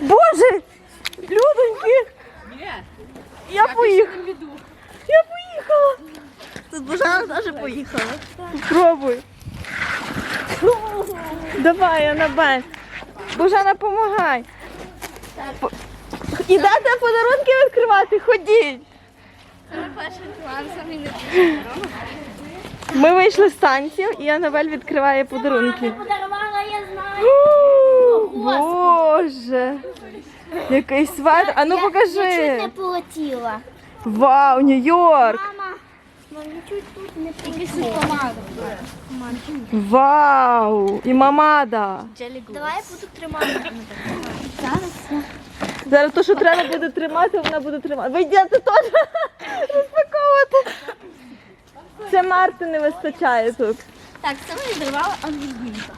Боже! Людоньки! Я поїхала. Я поїхала. Тут Божана теж поїхала. Пробуй. Давай, Анабель. Божана, помагай. По- Ідете подарунки відкривати, ходіть. Ми вийшли з танців і Анабель відкриває подарунки. Подарувала, я знаю. О, Боже. Який свет. А ну Я чуть покажи. не полетіла. Вау, Нью-Йорк. Мама, мама, чуть тут не полетіла. Вау. І мамада. Давай я буду тримати. Зараз. Зараз то, що треба буде тримати, вона буде тримати. Ви йдете теж розпаковувати. Це Марти не вистачає тут. Так, це мені дарувала Ангелінка.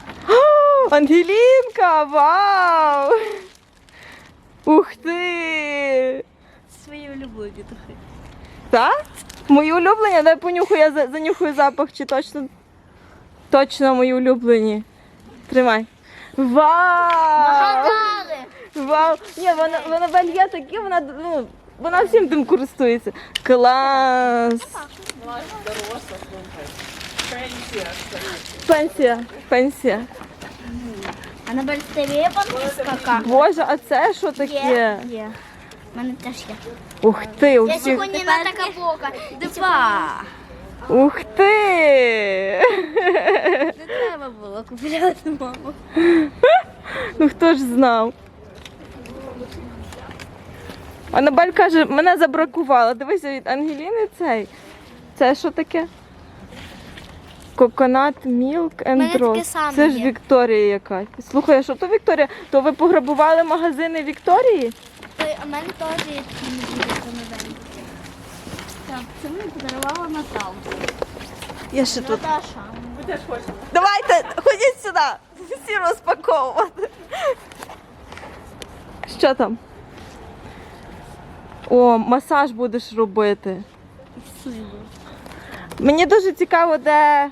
Ангелінка, вау! Ух ти! Свої улюблені духи. Так? Мої улюблені? Дай понюхаю, я за- занюхаю запах, чи точно точно мої улюблені. Тримай. Вау! Вау! Ні, вона, вона Бель є такі, вона, ну, вона всім тим користується. Клас! Пенсія. Пенсія. Анабель, в тебе є Боже, а це що таке? Є. У мене теж є. Ух ти, у Я всіх. сьогодні на така бока. Два. Ух ти! Не треба було купляти маму. Ну хто ж знав? Анабель каже, мене забракувало. Дивися від Ангеліни цей. Це що таке? Коконат Milk мене and таке Rose. саме Це ж є. Вікторія якась. Слухай, а що то Вікторія? То ви пограбували магазини Вікторії? А в мене теж є такі медведі Так, це мені подарувала Наталка. Я ще тут. Наташа. Давайте, ходіть сюди. Всі розпаковувати. Що там? О, масаж будеш робити. Мені дуже цікаво, де.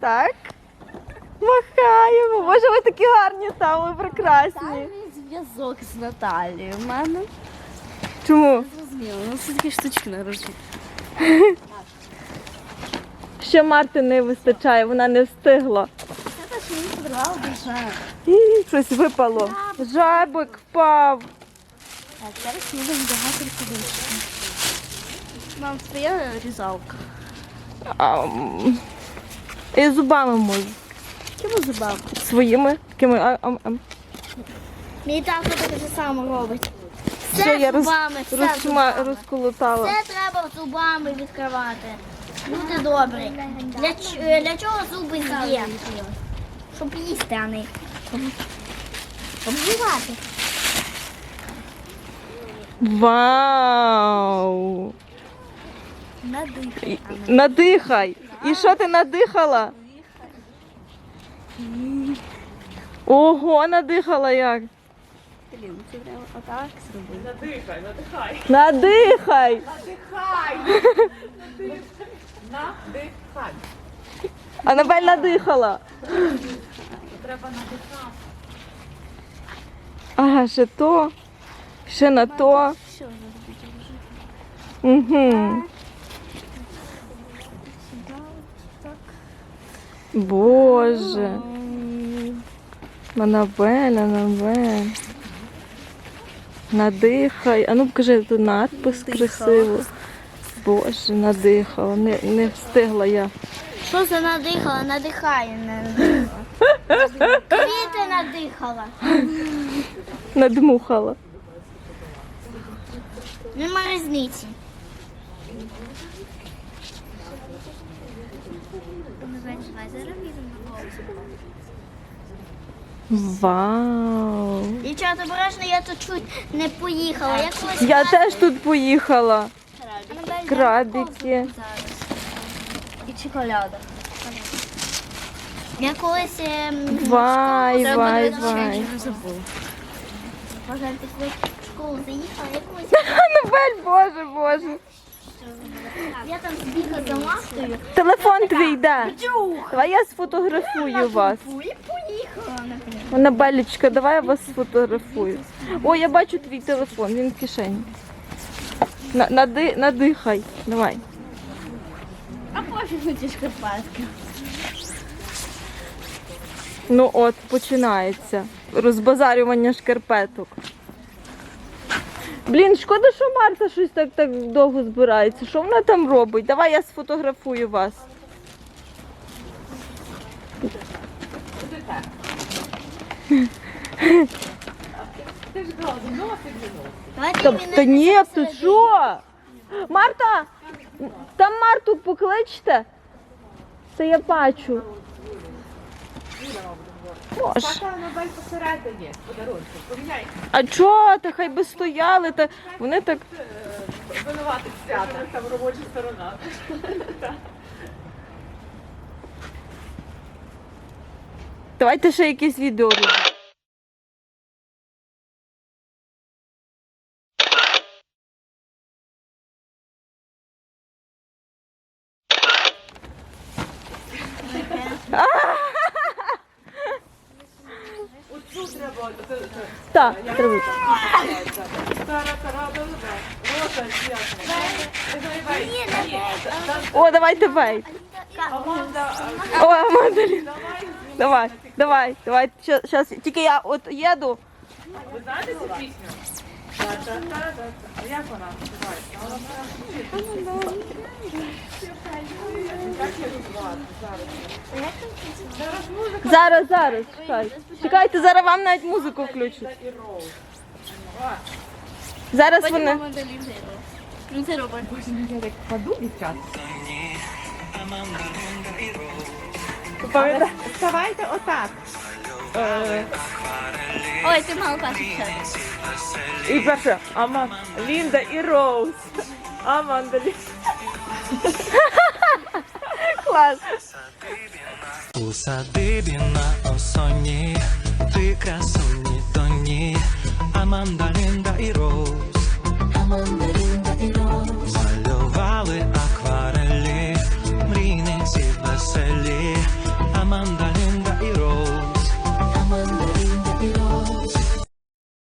Так. Махаємо. Боже, ви такі гарні там, ви прекрасні. Тайний зв'язок з Наталією. У мене Чому? зрозуміло. Ну, це такі штучки на руці. Ще Марти не вистачає, вона не встигла. Це те, що мені подарувала Божана. І, щось випало. Жабик впав. Так, зараз ми будемо багато рукавички. Мам, твоя різалка. М, і зубами можу. Чому зубами? Своїми. Такими. А, а, а. Мій тато так же само робить. Що Все я роз, зубами, все розчма, зубами. розколотала. Все треба зубами відкривати. Люди добрі. Для, ч- е, для чого зуби є? Щоб їсти, а не обживати. Вау! Надихай. Надихай. І що ти надихала? Ого, надихала як. Блін, це треба отак зробити. Надихай. Анабель надихала. Ага, ще то, ще на то. Що Угу. Боже. Анабель, Анабель. Надихай. А ну покажи тут надпис красиво. Боже, надихала. Не, не встигла я. Що за надихала? Надихає, не надихала. Квіти надихала. Надмухала. Нема різниці. Вау. Дівчата, обережно, я тут чуть не поїхала. Я колись Я теж тут поїхала. Анабель, Крабики. І чоколяда. Я колись ем, Вай, вай, вай. Колись в школу заїхала, я колись Анабель, боже, боже. Я там збігла за маскою. Телефон твій де? Давай я сфотографую вас. І поїхала, наприклад. Анабелечка, давай я вас сфотографую. О, я бачу твій телефон, він в кишені. На, нади, надихай. Давай. А пофіг на ті шкарпетки. Ну от, починається. Розбазарювання шкарпеток. Блін, шкода, що Марта щось так, так довго збирається. Що вона там робить? Давай я сфотографую вас. Та, ні, ти що? Марта! Там Марту покличте. Та я бачу. Боже. Така Нобель посередині подарунки. Поміняй А чого? Та хай би стояли, та вони так. винуватих свята. Там робоча сторона. Давайте ще якесь відео робимо. Оцю треба. це- це- Так, свято. Давай, давай. О. Давай. Давай, давай. Зараз тільки я от їду. Ви знаєте цю пісню? Як вона? Зараз? Зараз музика Зараз, зараз, чекайте. Чекайте, зараз вам навіть музику включать. Зараз вони. Ну це робить. Я так паду дівчат. Пам'ятаєте? Вставайте отак. Е, Ой, ти мало перший І перше, Ама, Лінда і Роуз. Аманда, Лінда. Клас. У садибі на осоні, ти красуні тоні, а Лінда і. Аманда,